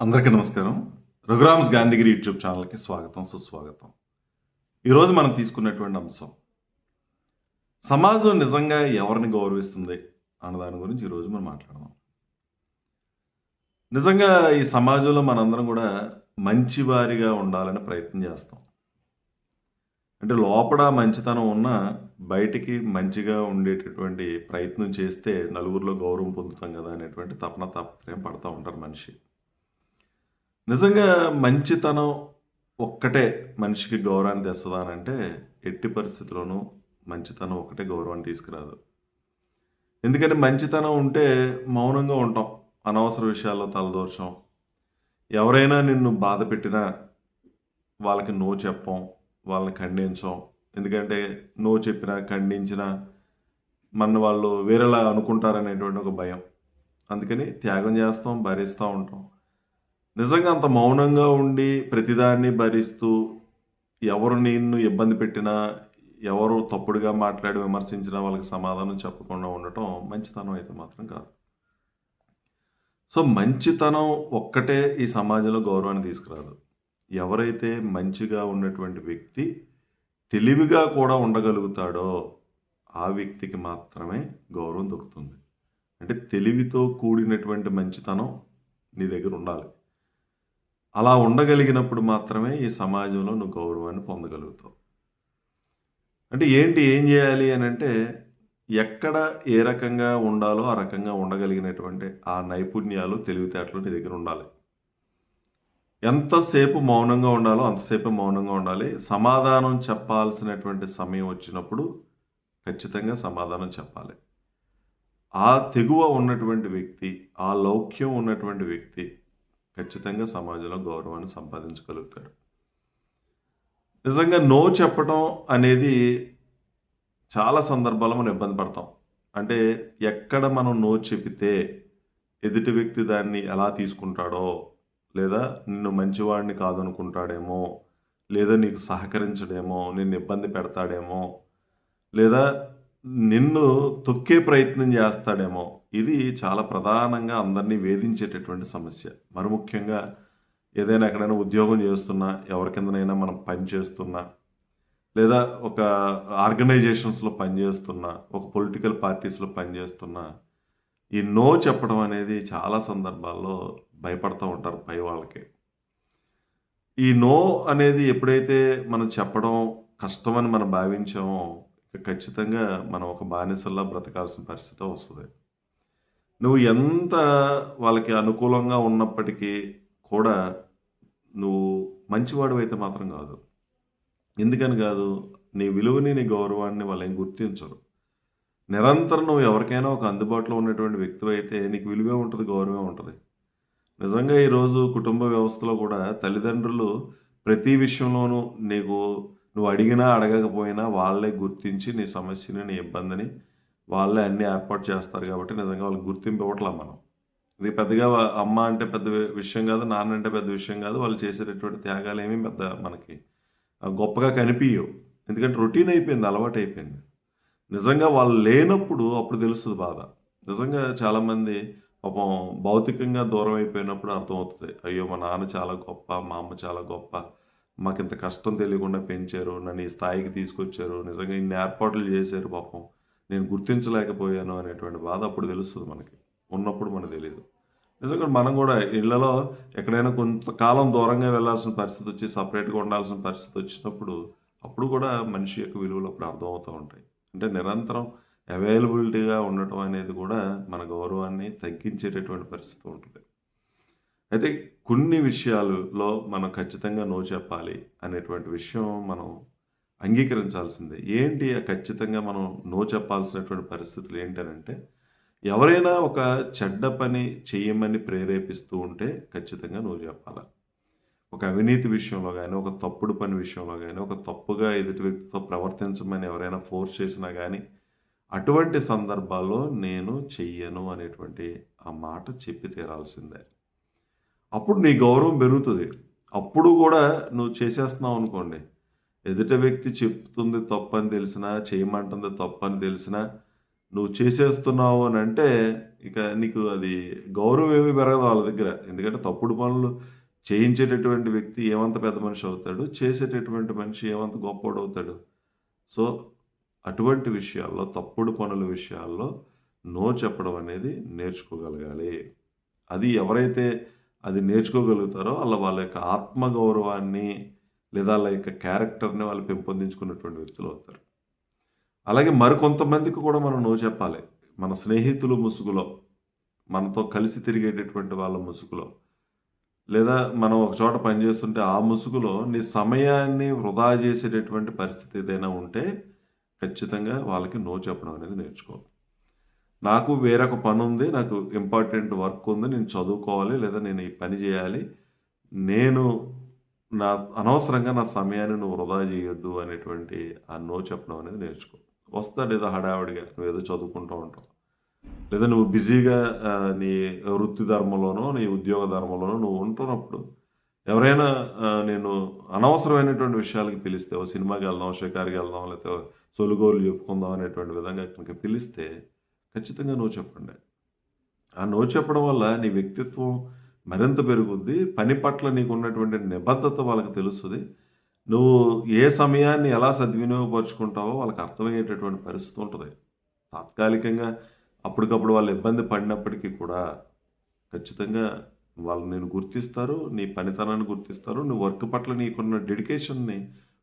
అందరికీ నమస్కారం. రఘురామ్స్ గాంధీగిరి యూట్యూబ్ ఛానల్కి స్వాగతం సుస్వాగతం. ఈరోజు మనం తీసుకున్నటువంటి అంశం సమాజం నిజంగా ఎవరిని గౌరవిస్తుంది అన్న దాని గురించి ఈరోజు మనం మాట్లాడదాం. నిజంగా ఈ సమాజంలో మనందరం కూడా మంచివారిగా ఉండాలని ప్రయత్నం చేస్తాం. అంటే లోపల మంచితనం ఉన్న బయటికి మంచిగా ఉండేటటువంటి ప్రయత్నం చేస్తే నలుగురిలో గౌరవం పొందుతాం కదా అనేటువంటి తపన తాపత్రయం పడతా ఉంటారు మనిషి. నిజంగా మంచితనం ఒక్కటే మనిషికి గౌరవాన్ని తెస్తుందా అని అంటే ఎట్టి పరిస్థితుల్లోనూ మంచితనం ఒక్కటే గౌరవాన్ని తీసుకురాదు. ఎందుకంటే మంచితనం ఉంటే మౌనంగా ఉంటాం అనవసర విషయాల్లో తలదోర్చం. ఎవరైనా నిన్ను బాధ పెట్టినా వాళ్ళకి నో చెప్పం వాళ్ళని ఖండించం. ఎందుకంటే నో చెప్పినా ఖండించినా మన వాళ్ళు వేరేలా అనుకుంటారనేటువంటి ఒక భయం. అందుకని త్యాగం చేస్తాం భరిస్తూ ఉంటాం. నిజంగా అంత మౌనంగా ఉండి ప్రతిదాన్ని భరిస్తూ ఎవరు నిన్ను ఇబ్బంది పెట్టినా ఎవరు తప్పుడుగా మాట్లాడి విమర్శించినా వాళ్ళకి సమాధానం చెప్పకుండా ఉండటం మంచితనం అయితే మాత్రం కాదు. సో మంచితనం ఒక్కటే ఈ సమాజంలో గౌరవాన్ని తీసుకురాదు. ఎవరైతే మంచిగా ఉన్నటువంటి వ్యక్తి తెలివిగా కూడా ఉండగలుగుతాడో ఆ వ్యక్తికి మాత్రమే గౌరవం దొరుకుతుంది అంటే తెలివితో కూడినటువంటి మంచితనం నీ దగ్గర ఉండాలి. అలా ఉండగలిగినప్పుడు మాత్రమే ఈ సమాజంలో నువ్వు గౌరవాన్ని పొందగలుగుతావు. అంటే ఏంటి ఏం చేయాలి అని అంటే ఎక్కడ ఏ రకంగా ఉండాలో ఆ రకంగా ఉండగలిగినటువంటి ఆ నైపుణ్యాలు తెలివితేటలు నీ దగ్గర ఉండాలి. ఎంతసేపు మౌనంగా ఉండాలో అంతసేపు మౌనంగా ఉండాలి. సమాధానం చెప్పాల్సినటువంటి సమయం వచ్చినప్పుడు ఖచ్చితంగా సమాధానం చెప్పాలి. ఆ తెగువ ఉన్నటువంటి వ్యక్తి ఆ లౌక్యం ఉన్నటువంటి వ్యక్తి ఖచ్చితంగా సమాజంలో గౌరవాన్ని సంపాదించగలుగుతాడు. నిజంగా నో చెప్పడం అనేది చాలా సందర్భాల్లో మనం ఇబ్బంది పడతాం. అంటే ఎక్కడ మనం నో చెబితే ఎదుటి వ్యక్తి దాన్ని ఎలా తీసుకుంటాడో లేదా నిన్ను మంచివాడిని కాదనుకుంటాడేమో లేదా నీకు సహకరించడేమో నిన్ను ఇబ్బంది పెడతాడేమో లేదా నిన్ను తొక్కే ప్రయత్నం చేస్తాడేమో ఇది చాలా ప్రధానంగా అందరినీ వేధించేటటువంటి సమస్య. మరి ముఖ్యంగా ఏదైనా ఎక్కడైనా ఉద్యోగం చేస్తున్నా ఎవరి కిందనైనా మనం పని చేస్తున్నా లేదా ఒక ఆర్గనైజేషన్స్లో పనిచేస్తున్నా ఒక పొలిటికల్ పార్టీస్లో పనిచేస్తున్నా ఈ నో చెప్పడం అనేది చాలా సందర్భాల్లో భయపడుతూ ఉంటారు పై వాళ్ళకి. ఈ నో అనేది ఎప్పుడైతే మనం చెప్పడం కష్టమని మనం భావించామో ఖచ్చితంగా మనం ఒక బానిసల్లా బ్రతకాల్సిన పరిస్థితి వస్తుంది. నువ్వు ఎంత వాళ్ళకి అనుకూలంగా ఉన్నప్పటికీ కూడా నువ్వు మంచివాడు అయితే మాత్రం కాదు. ఎందుకని కాదు? నీ విలువని నీ గౌరవాన్ని వాళ్ళు ఏం గుర్తించరు. నిరంతరం నువ్వు ఎవరికైనా ఒక అందుబాటులో ఉన్నటువంటి వ్యక్తి అయితే నీకు విలువే ఉంటుంది గౌరవమే ఉంటుంది. నిజంగా ఈరోజు కుటుంబ వ్యవస్థలో కూడా తల్లిదండ్రులు ప్రతి విషయంలోనూ నీకు నువ్వు అడిగినా అడగకపోయినా వాళ్ళే గుర్తించి నీ సమస్యని నీ ఇబ్బందిని వాళ్ళే అన్నీ ఏర్పాటు చేస్తారు కాబట్టి నిజంగా వాళ్ళకి గుర్తింపు ఇవ్వట్లా మనం. ఇది పెద్దగా అమ్మ అంటే పెద్ద విషయం కాదు నాన్న అంటే పెద్ద విషయం కాదు వాళ్ళు చేసేటటువంటి త్యాగాలు ఏమీ పెద్ద మనకి గొప్పగా కనిపించవు ఎందుకంటే రొటీన్ అయిపోయింది అలవాటు అయిపోయింది. నిజంగా వాళ్ళు లేనప్పుడు అప్పుడు తెలుస్తుంది బాధ. నిజంగా చాలామంది పాపం భౌతికంగా దూరం అయిపోయినప్పుడు అర్థమవుతుంది. అయ్యో మా నాన్న చాలా గొప్ప మా అమ్మ చాలా గొప్ప మాకు ఇంత కష్టం తెలియకుండా పెంచారు నన్ను ఈ స్థాయికి తీసుకొచ్చారు నిజంగా ఇన్ని ఏర్పాట్లు చేశారు పాపం. నేను గుర్తించలేకపోయాను అనేటువంటి బాధ అప్పుడు తెలుస్తుంది మనకి. ఉన్నప్పుడు మనకు తెలియదు నిజంగా మనం కూడా ఇళ్ళలో ఎక్కడైనా కొంతకాలం దూరంగా వెళ్ళాల్సిన పరిస్థితి వచ్చి సపరేట్గా ఉండాల్సిన పరిస్థితి వచ్చినప్పుడు అప్పుడు కూడా మనిషి యొక్క విలువలు అప్పుడు అర్థమవుతూ ఉంటాయి. అంటే నిరంతరం అవైలబిలిటీగా ఉండటం అనేది కూడా మన గౌరవాన్ని తగ్గించేటటువంటి పరిస్థితి ఉంటుంది. అయితే కొన్ని విషయాలలో మనం ఖచ్చితంగా నో చెప్పాలి అనేటువంటి విషయం మనం అంగీకరించాల్సిందే. ఏంటి ఖచ్చితంగా మనం నో చెప్పాల్సినటువంటి పరిస్థితులు ఏంటనంటే ఎవరైనా ఒక చెడ్డ పని చేయమని ప్రేరేపిస్తూ ఉంటే ఖచ్చితంగా నువ్వు చెప్పాలి. ఒక అవినీతి విషయంలో కానీ ఒక తప్పుడు పని విషయంలో కానీ ఒక తప్పుగా ఎదుటి వ్యక్తితో ప్రవర్తించమని ఎవరైనా ఫోర్స్ చేసినా కానీ అటువంటి సందర్భాల్లో నేను చెయ్యను అనేటువంటి ఆ మాట చెప్పి తీరాల్సిందే. అప్పుడు నీ గౌరవం పెరుగుతుంది. అప్పుడు కూడా నువ్వు చేసేస్తున్నావు అనుకోండి ఎదుట వ్యక్తి చెప్తుంది తప్పని తెలిసినా చేయమంటుంది తప్పని తెలిసినా నువ్వు చేసేస్తున్నావు అని అంటే ఇక నీకు అది గౌరవం ఏమీ పెరగదు వాళ్ళ దగ్గర. ఎందుకంటే తప్పుడు పనులు చేయించేటటువంటి వ్యక్తి ఏమంత పెద్ద మనిషి అవుతాడు చేసేటటువంటి మనిషి ఏమంత గొప్పవాడు అవుతాడు. సో అటువంటి విషయాల్లో తప్పుడు పనుల విషయాల్లో నో చెప్పడం అనేది నేర్చుకోగలగాలి. అది ఎవరైతే అది నేర్చుకోగలుగుతారో అలా వాళ్ళ యొక్క ఆత్మగౌరవాన్ని లేదా వాళ్ళ యొక్క క్యారెక్టర్ని వాళ్ళు పెంపొందించుకున్నటువంటి వ్యక్తులు అవుతారు. అలాగే మరికొంతమందికి కూడా మనం నో చెప్పాలి. మన స్నేహితులు ముసుగులో మనతో కలిసి తిరిగేటటువంటి వాళ్ళ ముసుగులో లేదా మనం ఒక చోట పనిచేస్తుంటే ఆ ముసుగులో నీ సమయాన్ని వృధా చేసేటటువంటి పరిస్థితి ఏదైనా ఉంటే ఖచ్చితంగా వాళ్ళకి నో చెప్పడం అనేది నేర్చుకో నాకు వేరొక పని ఉంది నాకు ఇంపార్టెంట్ వర్క్ ఉంది నేను చదువుకోవాలి లేదా నేను ఈ పని చేయాలి నేను నా అనవసరంగా నా సమయాన్ని నువ్వు వృధా చేయొద్దు అనేటువంటి ఆ నో చెప్పడం అనేది నేర్చుకో. వస్తా లేదా హడావిడిగా నువ్వు ఏదో చదువుకుంటూ ఉంటావు. లేదా నువ్వు బిజీగా నీ వృత్తి ధర్మంలోనో నీ ఉద్యోగ ధర్మంలోనో నువ్వు ఉంటున్నప్పుడు ఎవరైనా నేను అనవసరమైనటువంటి విషయాలకి పిలిస్తే ఓ సినిమాకి వెళ్దాం షికారికి వెళ్దాం లేకపోతే సొలుగోలు చెప్పుకుందాం అనేటువంటి విధంగా కనుక పిలిస్తే ఖచ్చితంగా నువ్వు చెప్పండి. ఆ నో చెప్పడం వల్ల నీ వ్యక్తిత్వం మరింత పెరుగుద్ది. పని పట్ల నీకు ఉన్నటువంటి నిబద్ధత వాళ్ళకి తెలుస్తుంది. నువ్వు ఏ సమయాన్ని ఎలా సద్వినియోగపరుచుకుంటావో వాళ్ళకి అర్థమయ్యేటటువంటి పరిస్థితి ఉంటుంది. తాత్కాలికంగా అప్పటికప్పుడు వాళ్ళు ఇబ్బంది పడినప్పటికీ కూడా ఖచ్చితంగా వాళ్ళు నేను గుర్తిస్తారు నీ పనితనాన్ని గుర్తిస్తారు నువ్వు వర్క్ పట్ల నీకున్న డెడికేషన్ని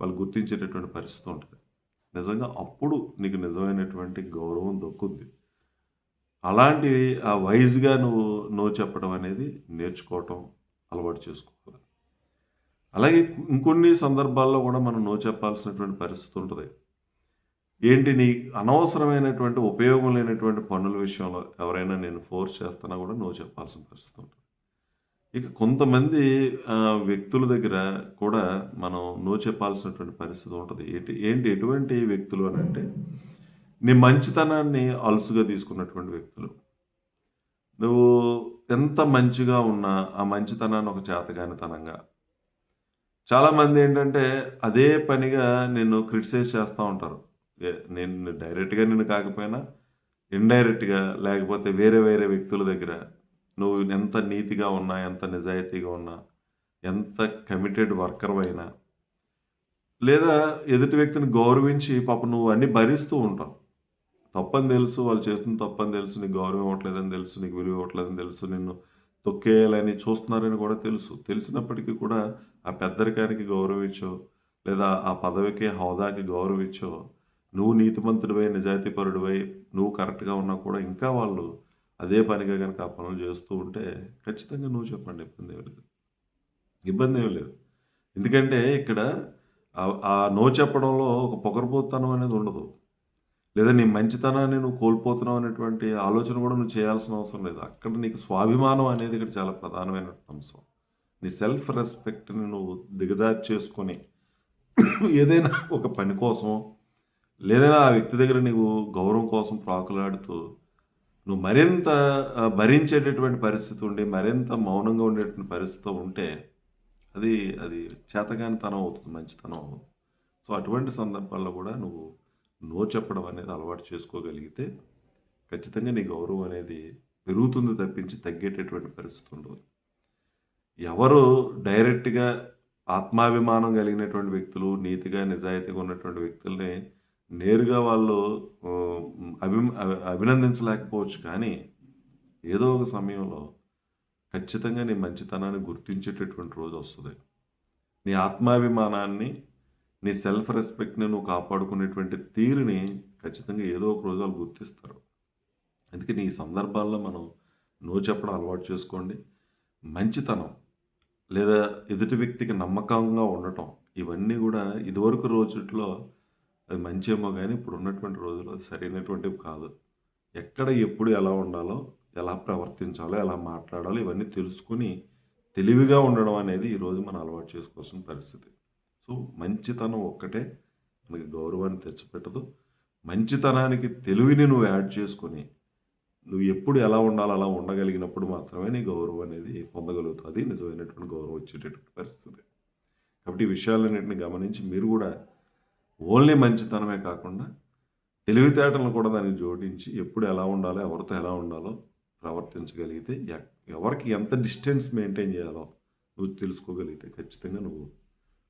వాళ్ళు గుర్తించేటటువంటి పరిస్థితి ఉంటుంది. నిజంగా అప్పుడు నీకు నిజమైనటువంటి గౌరవం దొక్కుద్ది. అలాంటి ఆ వైజ్గా నువ్వు నో చెప్పడం అనేది నేర్చుకోవటం అలవాటు చేసుకోవాలి. అలాగే ఇంకొన్ని సందర్భాల్లో కూడా మనం నో చెప్పాల్సినటువంటి పరిస్థితి ఉంటుంది. ఏంటి నీ అనవసరమైనటువంటి ఉపయోగం లేనటువంటి పనుల విషయంలో ఎవరైనా నేను ఫోర్స్ చేస్తున్నా కూడా నో చెప్పాల్సిన పరిస్థితి ఉంటుంది. ఇక కొంతమంది వ్యక్తుల దగ్గర కూడా మనం నో చెప్పాల్సినటువంటి పరిస్థితి ఉంటుంది. ఏంటి ఏంటి ఎటువంటి వ్యక్తులు అని అంటే నీ మంచితనాన్ని అలుసుగా తీసుకున్నటువంటి వ్యక్తులు. నువ్వు ఎంత మంచిగా ఉన్నా ఆ మంచితనాన్ని ఒక చేతగానితనంగా. చాలామంది ఏంటంటే అదే పనిగా నిన్ను క్రిటిసైజ్ చేస్తూ ఉంటారు. నేను డైరెక్ట్గా నిన్ను కాకపోయినా ఇండైరెక్ట్గా లేకపోతే వేరే వేరే వ్యక్తుల దగ్గర నువ్వు ఎంత నీతిగా ఉన్నా ఎంత నిజాయితీగా ఉన్నా ఎంత కమిటెడ్ వర్కర్ అయినా లేదా ఎదుటి వ్యక్తిని గౌరవించి పాప నువ్వు అన్నీ భరిస్తూ ఉంటావు. తప్పని తెలుసు వాళ్ళు చేస్తున్న తప్పని తెలుసు నీకు గౌరవం ఇవ్వట్లేదని తెలుసు నీకు విలువ ఇవ్వట్లేదని తెలుసు నిన్ను తొక్కేయాలని చూస్తున్నారని కూడా తెలుసు. తెలిసినప్పటికీ కూడా ఆ పెద్దరికానికి గౌరవం ఇచ్చో లేదా ఆ పదవికి హోదాకి గౌరవించో నువ్వు నీతిమంతుడివై నిజాయితీపరుడివై నువ్వు కరెక్ట్గా ఉన్నా కూడా ఇంకా వాళ్ళు అదే పనిగా కనుక ఆ పనులు చేస్తూ ఉంటే ఖచ్చితంగా నువ్వు చెప్పండి ఇబ్బంది ఏమి లేదు. ఇబ్బంది ఏమి లేదు. ఎందుకంటే ఇక్కడ ఆ- నో చెప్పడంలో ఒక పొగరబోతనం అనేది ఉండదు. లేదా నీ మంచితనాన్ని నువ్వు కోల్పోతున్నావు అనేటువంటి ఆలోచన కూడా నువ్వు చేయాల్సిన అవసరం లేదు. అక్కడ నీకు స్వాభిమానం అనేది ఇక్కడ చాలా ప్రధానమైన అంశం. నీ సెల్ఫ్ రెస్పెక్ట్ని నువ్వు దిగజారి చేసుకొని ఏదైనా ఒక పని కోసం లేదైనా ఆ వ్యక్తి దగ్గర నీవు గౌరవం కోసం ప్రాకులాడుతూ నువ్వు మరింత భరించేటటువంటి పరిస్థితి ఉండి మరింత మౌనంగా ఉండేటువంటి పరిస్థితి ఉంటే అది అది చేతగానితనం అవుతుంది మంచితనం అవుతుంది. సో అటువంటి సందర్భాల్లో కూడా నువ్వు నో చెప్పడం అనేది అలవాటు చేసుకోగలిగితే ఖచ్చితంగా నీ గౌరవం అనేది పెరుగుతుంది తప్పించి తగ్గేటటువంటి పరిస్థితి ఉండదు. ఎవరు డైరెక్ట్గా ఆత్మాభిమానం కలిగినటువంటి వ్యక్తులు నీతిగా నిజాయితీగా ఉన్నటువంటి వ్యక్తుల్ని నేరుగా వాళ్ళు అభి- అభినందించలేకపోవచ్చు కానీ ఏదో ఒక సమయంలో ఖచ్చితంగా నీ మంచితనాన్ని గుర్తించేటటువంటి రోజు వస్తుంది. నీ ఆత్మాభిమానాన్ని నీ సెల్ఫ్ రెస్పెక్ట్ని నువ్వు కాపాడుకునేటువంటి తీరుని ఖచ్చితంగా ఏదో ఒక రోజు వాళ్ళు గుర్తిస్తారు. అందుకని ఈ సందర్భాల్లో మనం నో చెప్పడం అలవాటు చేసుకోండి. మంచితనం లేదా ఎదుటి వ్యక్తికి నమ్మకంగా ఉండటం ఇవన్నీ కూడా ఇదివరకు రోజుల్లో అది మంచేమో కానీ ఇప్పుడు ఉన్నటువంటి రోజుల్లో అది సరైనటువంటివి కాదు. ఎక్కడ ఎప్పుడు ఎలా ఉండాలో ఎలా ప్రవర్తించాలో ఎలా మాట్లాడాలో ఇవన్నీ తెలుసుకుని తెలివిగా ఉండడం అనేది ఈరోజు మనం అలవాటు చేసుకోవాల్సిన పరిస్థితి. సో మంచితనం ఒక్కటే మనకి గౌరవాన్ని తెచ్చిపెట్టదు. మంచితనానికి తెలివిని నువ్వు యాడ్ చేసుకొని నువ్వు ఎప్పుడు ఎలా ఉండాలో అలా ఉండగలిగినప్పుడు మాత్రమే నీ గౌరవం అనేది పొందగలుగుతుంది అది నిజమైనటువంటి గౌరవం వచ్చేటటువంటి పరిస్థితి. కాబట్టి ఈ విషయాలన్నింటిని గమనించి మీరు కూడా ఓన్లీ మంచితనమే కాకుండా తెలివితేటలను కూడా దానికి జోడించి ఎప్పుడు ఎలా ఉండాలో ఎవరితో ఎలా ఉండాలో ప్రవర్తించగలిగితే ఎ- ఎవరికి ఎంత డిస్టెన్స్ మెయింటైన్ చేయాలో నువ్వు తెలుసుకోగలిగితే ఖచ్చితంగా నువ్వు